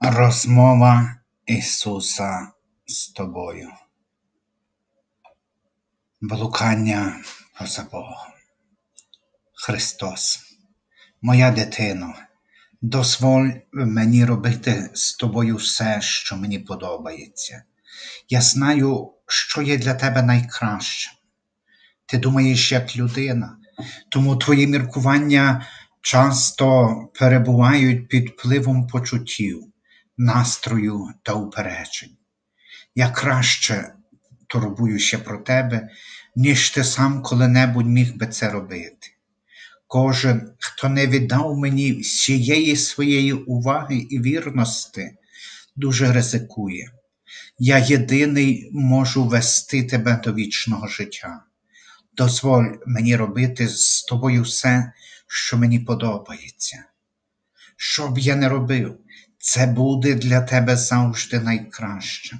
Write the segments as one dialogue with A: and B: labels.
A: Розмова Ісуса з тобою. Блукання поза Богом. Христос, моя дитино, дозволь мені робити з тобою все, що мені подобається. Я знаю, що є для тебе найкраще. Ти думаєш як людина, тому твої міркування часто перебувають під впливом почуттів, настрою та упереджень. Я краще турбуюся про тебе, ніж ти сам коли-небудь міг би це робити. Кожен, хто не віддав мені всієї своєї уваги і вірності, дуже ризикує. Я єдиний можу вести тебе до вічного життя. Дозволь мені робити з тобою все, що мені подобається. Що б я не робив, це буде для тебе завжди найкращим.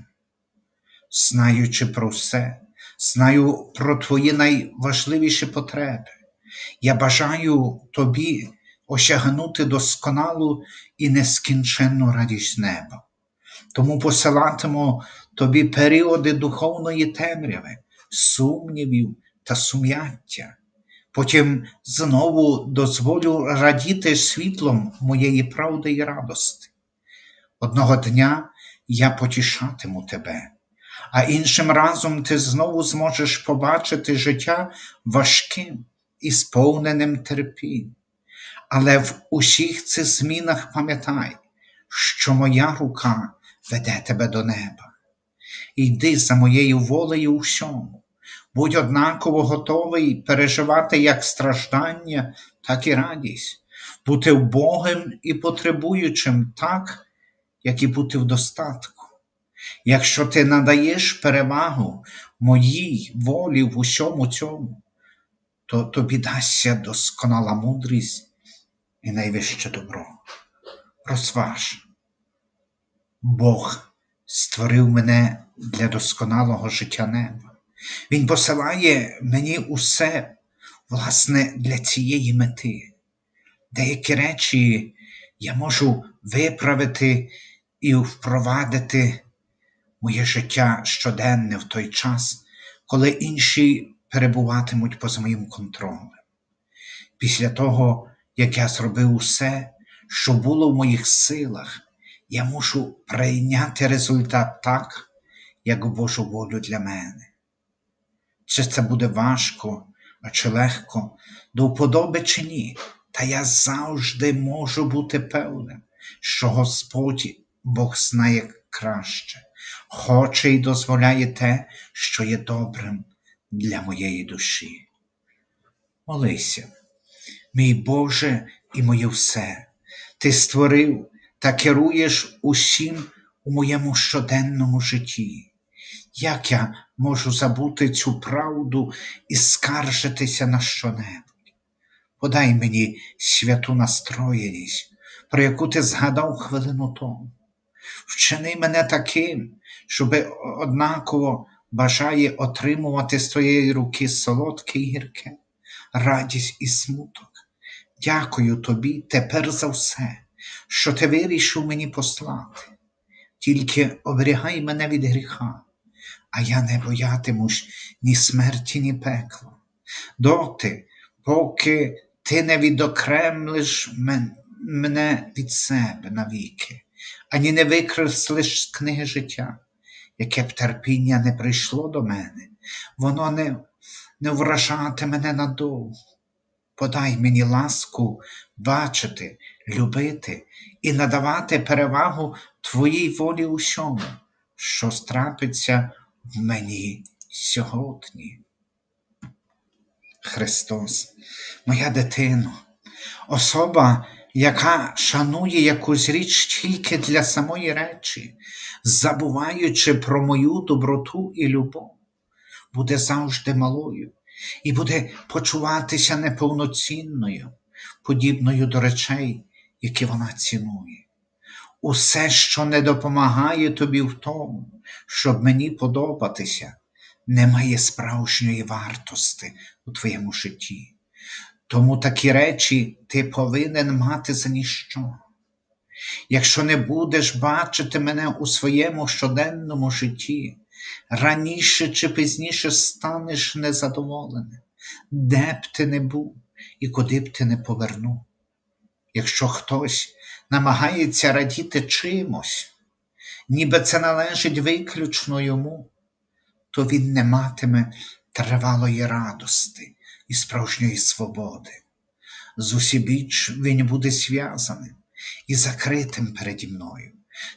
A: Знаючи про все, знаю про твої найважливіші потреби. Я бажаю тобі осягнути досконалу і нескінченну радість неба. Тому посилатиму тобі періоди духовної темряви, сумнівів та сум'яття. Потім знову дозволю радіти світлом моєї правди і радости. Одного дня я потішатиму тебе, а іншим разом ти знову зможеш побачити життя важким і сповненим терпінь. Але в усіх цих змінах пам'ятай, що моя рука веде тебе до неба. Йди за моєю волею всьому. Будь однаково готовий переживати як страждання, так і радість, бути вбогим і потребуючим так, як і бути в достатку. Якщо ти надаєш перевагу моїй волі в усьому цьому, то тобі дасться досконала мудрість і найвище добро. Розваж. Бог створив мене для досконалого життя неба. Він посилає мені усе, власне, для цієї мети. Деякі речі я можу виправити і впровадити моє життя щоденне в той час, коли інші перебуватимуть поза моїм контролем. Після того, як я зробив усе, що було в моїх силах, я мушу прийняти результат так, як Божу волю для мене. Чи це буде важко, а чи легко, до вподоби чи ні, та я завжди можу бути певним, що Господь Бог знає краще, хоче і дозволяє те, що є добрим для моєї душі. Молися, мій Боже і моє все, Ти створив та керуєш усім у моєму щоденному житті. Як я можу забути цю правду і скаржитися на щонебудь? Подай мені святу настроєність, про яку ти згадав хвилину тому. Вчини мене таким, щоб однаково бажає отримувати з твоєї руки солодке і гірке, радість і смуток. Дякую тобі тепер за все, що ти вирішив мені послати. Тільки оберігай мене від гріха а я не боятимусь ні смерті, ні пекла. Доти, поки ти не відокремлиш мене від себе навіки, ані не викреслиш з книги життя, яке б терпіння не прийшло до мене, воно не, не вражати мене надовго. Подай мені ласку бачити, любити і надавати перевагу Твоїй волі усьому, що страпиться в мені сьогодні. Христос, моя дитино, особа, яка шанує якусь річ тільки для самої речі, забуваючи про мою доброту і любов, буде завжди малою і буде почуватися неповноцінною, подібною до речей, які вона цінує. Усе, що не допомагає тобі в тому, щоб мені подобатися, не має справжньої вартості у твоєму житті. Тому такі речі ти повинен мати за ніщо. якщо не будеш бачити мене у своєму щоденному житті, раніше чи пізніше станеш незадоволеним, де б ти не був і куди б ти не повернув. Якщо хтось намагається радіти чимось, ніби це належить виключно йому, то він не матиме тривалої радости і справжньої свободи. З усібіч він буде зв'язаним і закритим переді мною.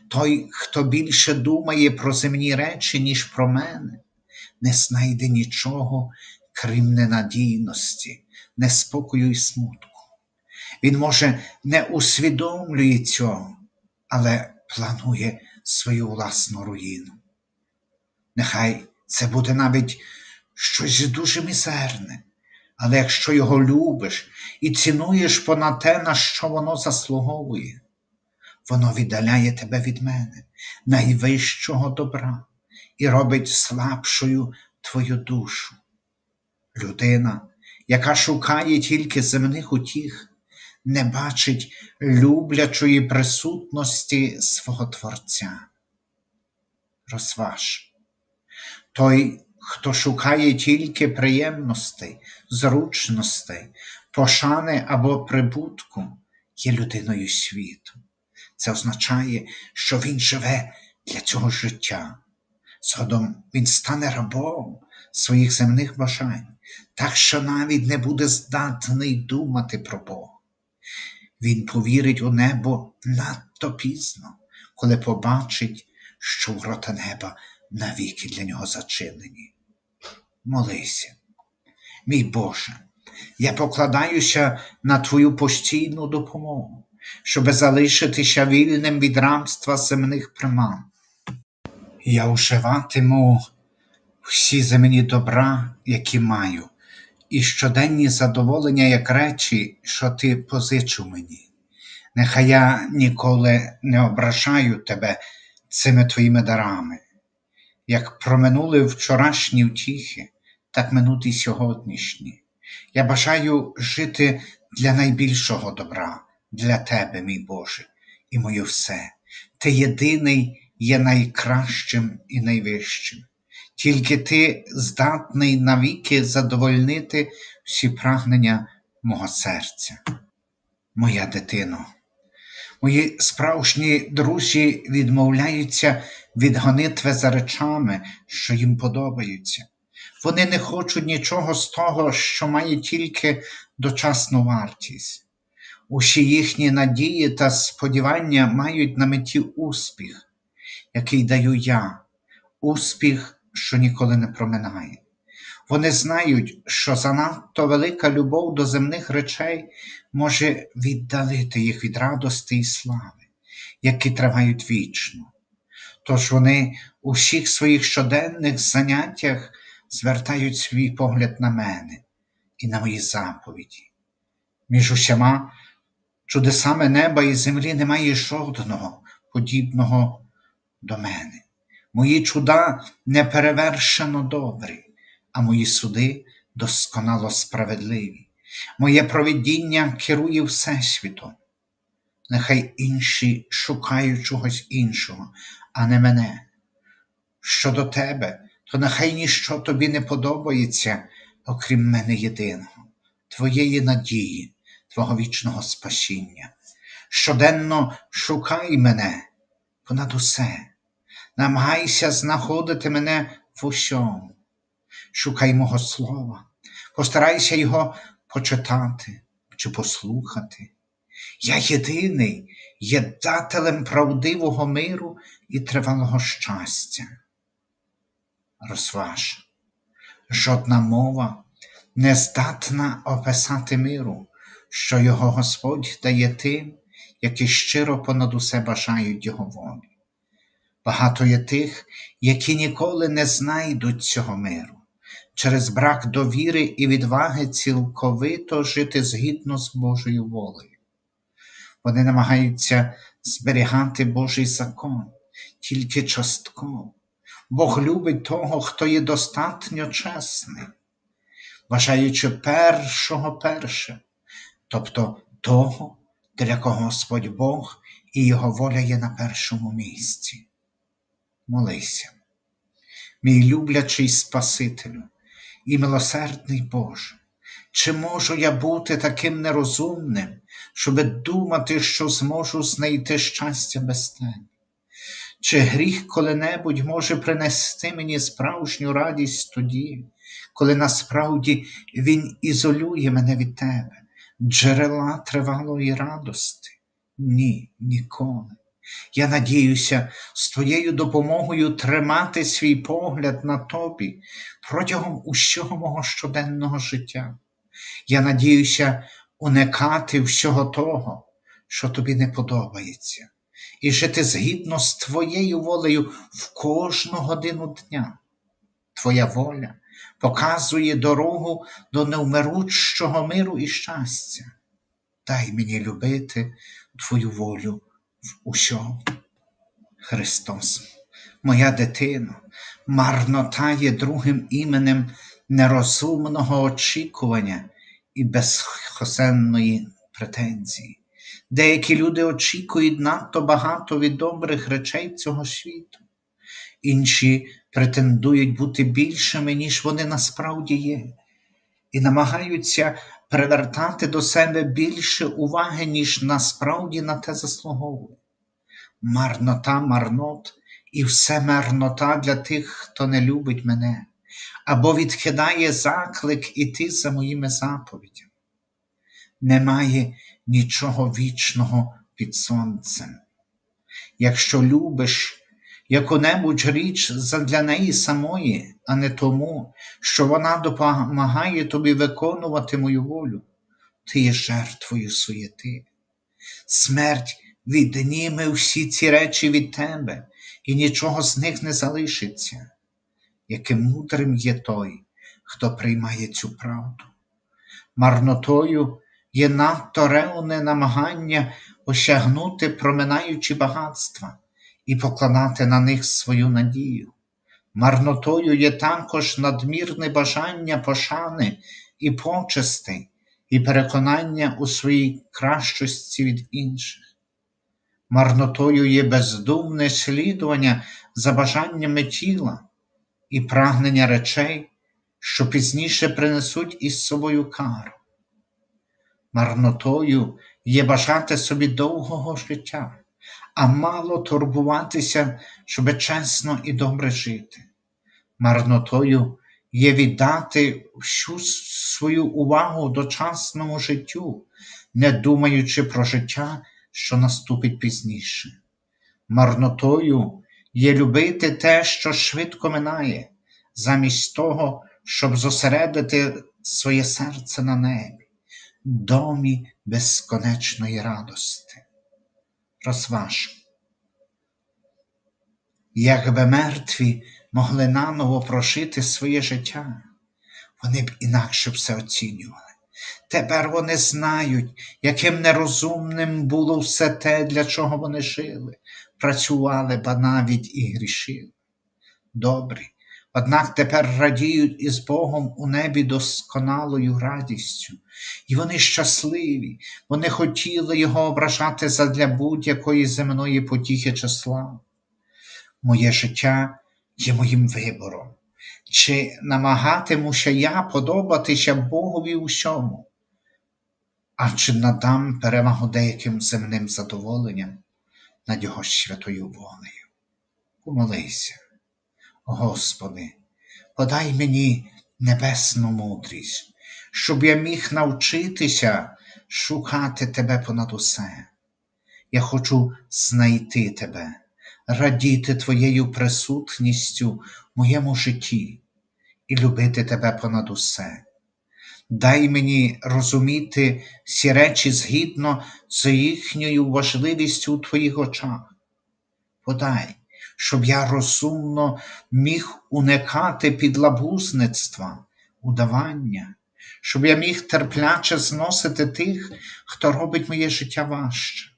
A: Той, хто більше думає про земні речі, ніж про мене, не знайде нічого, крім ненадійності, неспокою і смутку. Він, може, не усвідомлює цього, але планує свою власну руїну. Нехай це буде навіть щось дуже мізерне, але якщо його любиш і цінуєш понад те, на що воно заслуговує, воно віддаляє тебе від мене, найвищого добра, і робить слабшою твою душу. Людина, яка шукає тільки земних утіх, не бачить люблячої присутності свого Творця. Розваж. Той, хто шукає тільки приємностей, зручностей, пошани або прибутку, є людиною світу. Це означає, що він живе для цього життя. Згодом він стане рабом своїх земних бажань, так що навіть не буде здатний думати про Бога. Він повірить у небо надто пізно, коли побачить, що ворота неба навіки для нього зачинені. Молися, мій Боже, я покладаюся на Твою постійну допомогу, щоб залишитися вільним від рамства земних приман. Я уживатиму всі земні добра, які маю, і щоденні задоволення як речі, що ти позичив мені. Нехай я ніколи не ображаю тебе цими твоїми дарами. Як проминули вчорашні втіхи, так минуть і сьогоднішні. Я бажаю жити для найбільшого добра, для тебе, мій Боже, і моє все. Ти єдиний є найкращим і найвищим. Тільки ти здатний навіки задовольнити всі прагнення мого серця. Моя дитино, мої справжні друзі відмовляються від гонитви за речами, що їм подобаються. Вони не хочуть нічого з того, що має тільки дочасну вартість. Усі їхні надії та сподівання мають на меті успіх, який даю я, успіх що ніколи не проминає. Вони знають, що занадто велика любов до земних речей може віддалити їх від радости і слави, які тривають вічно. Тож вони у всіх своїх щоденних заняттях звертають свій погляд на мене і на мої заповіді. Між усіма чудесами неба і землі немає жодного подібного до мене. Мої чуда неперевершено добрі, а мої суди досконало справедливі. Моє провидіння керує Всесвітом. Нехай інші шукають чогось іншого, а не мене. Щодо тебе, то нехай ніщо тобі не подобається, окрім мене єдиного, твоєї надії, Твого вічного спасіння. Щоденно шукай мене понад усе намагайся знаходити мене в усьому. Шукай мого слова, постарайся його почитати чи послухати. Я єдиний є дателем правдивого миру і тривалого щастя. Розваж, жодна мова не здатна описати миру, що його Господь дає тим, які щиро понад усе бажають Його волі. Багато є тих, які ніколи не знайдуть цього миру, через брак довіри і відваги цілковито жити згідно з Божою волею. Вони намагаються зберігати Божий закон тільки частково. Бог любить того, хто є достатньо чесний, вважаючи першого перше, тобто того, для кого Господь Бог і Його воля є на першому місці. Молися, мій люблячий Спасителю і милосердний Боже, чи можу я бути таким нерозумним, щоби думати, що зможу знайти щастя без тебе? Чи гріх коли-небудь може принести мені справжню радість тоді, коли насправді він ізолює мене від тебе, джерела тривалої радости? Ні, ніколи. Я надіюся з твоєю допомогою тримати свій погляд на тобі протягом усього мого щоденного життя. Я надіюся уникати всього того, що тобі не подобається, і жити згідно з твоєю волею в кожну годину дня. Твоя воля показує дорогу до невмиручого миру і щастя. Дай мені любити Твою волю в усьому. Христос, моя дитино, марнота є другим іменем нерозумного очікування і безхосенної претензії. Деякі люди очікують надто багато від добрих речей цього світу, інші претендують бути більшими, ніж вони насправді є, і намагаються привертати до себе більше уваги, ніж насправді на те заслуговує. Марнота марнот, і все марнота для тих, хто не любить мене, або відкидає заклик іти за моїми заповідями. Немає нічого вічного під сонцем. Якщо любиш яку-небудь річ задля неї самої, а не тому, що вона допомагає тобі виконувати мою волю, ти є жертвою суєти. Смерть відніме всі ці речі від тебе, і нічого з них не залишиться. Яким мудрим є той, хто приймає цю правду. Марнотою є надто ревне намагання осягнути проминаючі багатства і покладати на них свою надію. Марнотою є також надмірне бажання пошани і почестей, і переконання у своїй кращості від інших. Марнотою є бездумне слідування за бажаннями тіла і прагнення речей, що пізніше принесуть із собою кару. Марнотою є бажати собі довгого життя, а мало турбуватися, щоб чесно і добре жити. Марнотою є віддати всю свою увагу дочасному життю, не думаючи про життя, що наступить пізніше. Марнотою є любити те, що швидко минає, замість того, щоб зосередити своє серце на небі, домі безконечної радости. Розваж. Якби мертві могли наново прожити своє життя, вони б інакше все оцінювали. Тепер вони знають, яким нерозумним було все те, для чого вони жили, працювали, ба навіть і грішили. Добрі, однак тепер радіють із Богом у небі досконалою радістю, і вони щасливі, вони хотіли його ображати задля будь-якої земної потіхи чи слави. Моє життя є моїм вибором. Чи намагатимуся я подобатися Богові усьому, а чи надам перевагу деяким земним задоволенням над Його святою волею? Помолися, Господи, подай мені небесну мудрість, щоб я міг навчитися шукати Тебе понад усе. Я хочу знайти Тебе радіти Твоєю присутністю в моєму житті і любити Тебе понад усе. Дай мені розуміти всі речі згідно з їхньою важливістю у Твоїх очах. Подай, щоб я розумно міг уникати підлабузництва, удавання, щоб я міг терпляче зносити тих, хто робить моє життя важче.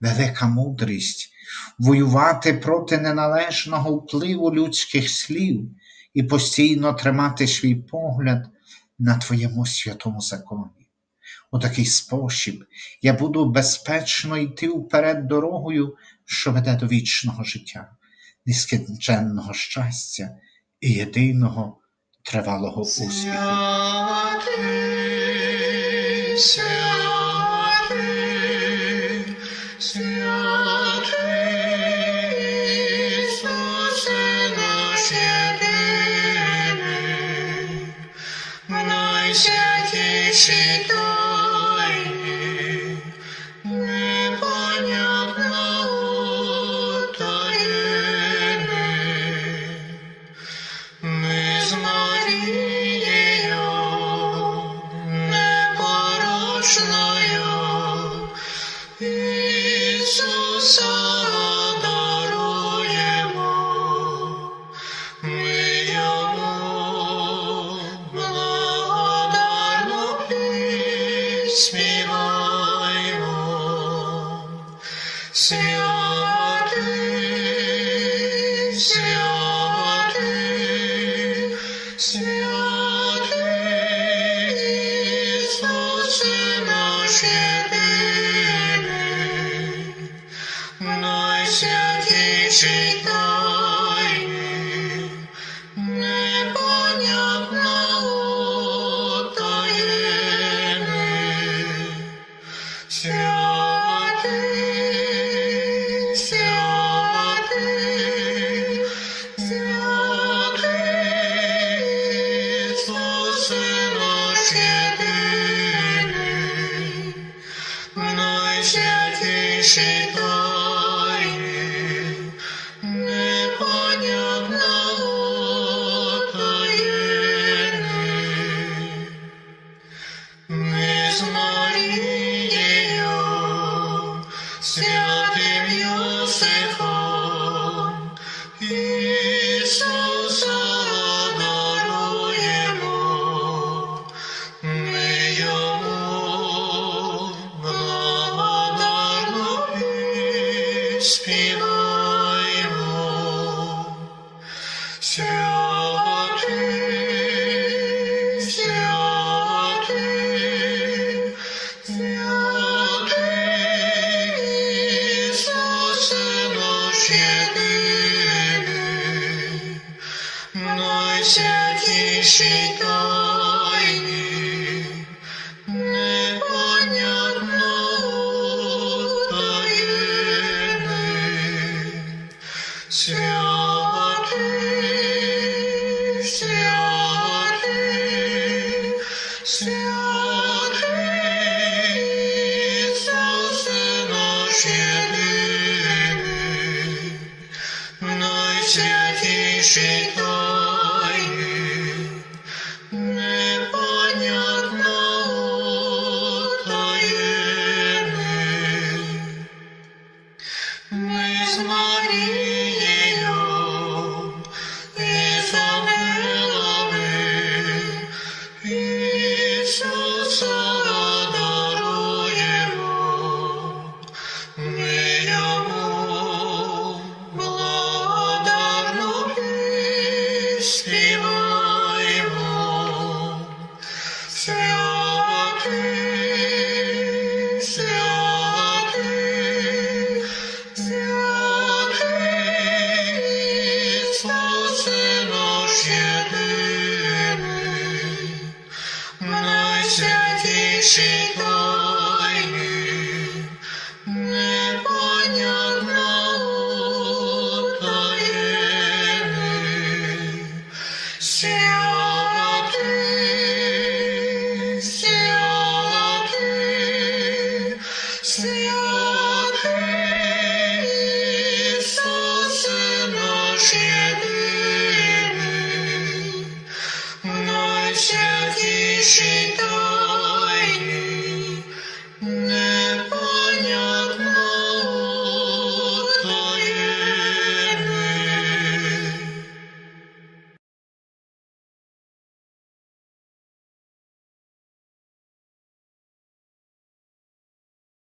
A: Велика мудрість воювати проти неналежного впливу людських слів і постійно тримати свій погляд на Твоєму святому законі. У такий спосіб я буду безпечно йти вперед дорогою, що веде до вічного життя, нескінченного щастя і єдиного тривалого успіху.
B: 是多。Peace be See.